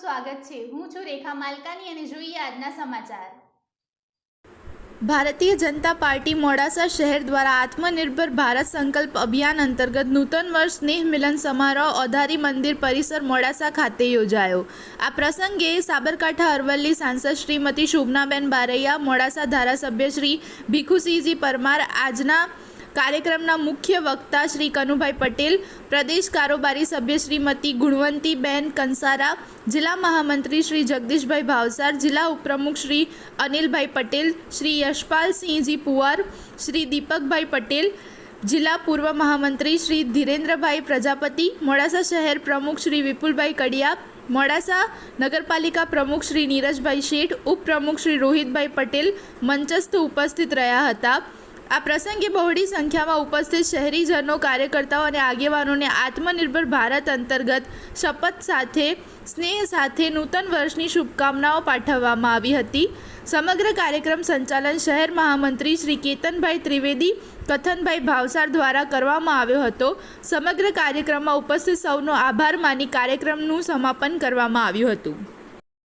સ્વાગત છે. હું છું રેખા માલકાની અને જોઈએ આજના સમાચાર. ભારતીય જનતા પાર્ટી મોડાસા શહેર દ્વારા આત્મનિર્ભર ભારત સંકલ્પ અભિયાન અંતર્ગત નૂતન વર્ષ સ્નેહ મિલન સમારોહ ઓધારી મંદિર પરિસર મોડાસા ખાતે યોજાયો. આ પ્રસંગે સાબરકાંઠા અરવલ્લી સાંસદ શ્રીમતી શોભનાબેન બારૈયા, મોડાસા ધારાસભ્ય શ્રી ભીખુસિંહજી પરમાર આજના કાર્યક્રમના મુખ્ય વક્તા શ્રી કનુભાઈ પટેલ, પ્રદેશ કારોબારી સભ્ય શ્રીમતી ગુણવંતીબેન કંસારા, જિલ્લા મહામંત્રી શ્રી જગદીશભાઈ ભાવસાર, જિલ્લા ઉપપ્રમુખ શ્રી અનિલભાઈ પટેલ, શ્રી યશપાલસિંહજી પુવાર, શ્રી દીપકભાઈ પટેલ, જિલ્લા પૂર્વ મહામંત્રી શ્રી ધીરેન્દ્રભાઈ પ્રજાપતિ, મોડાસા શહેર પ્રમુખ શ્રી વિપુલભાઈ કડિયા, મોડાસા નગરપાલિકા પ્રમુખ શ્રી નીરજભાઈ શેઠ, ઉપપ્રમુખ શ્રી રોહિતભાઈ પટેલ મંચસ્થ ઉપસ્થિત રહ્યા હતા. આ પ્રસંગે બહોળી સંખ્યામાં ઉપસ્થિત શહેરીજનો, કાર્યકર્તાઓ અને આગેવાનોને આત્મનિર્ભર ભારત અંતર્ગત શપથ સાથે, સ્નેહ સાથે નૂતન વર્ષની શુભકામનાઓ પાઠવવામાં આવી હતી. સમગ્ર કાર્યક્રમ સંચાલન શહેર મહામંત્રી શ્રી કેતનભાઈ ત્રિવેદી, કથનભાઈ ભાવસાર દ્વારા કરવામાં આવ્યો હતો. સમગ્ર કાર્યક્રમમાં ઉપસ્થિત સૌનો આભાર માની કાર્યક્રમનું સમાપન કરવામાં આવ્યું હતું.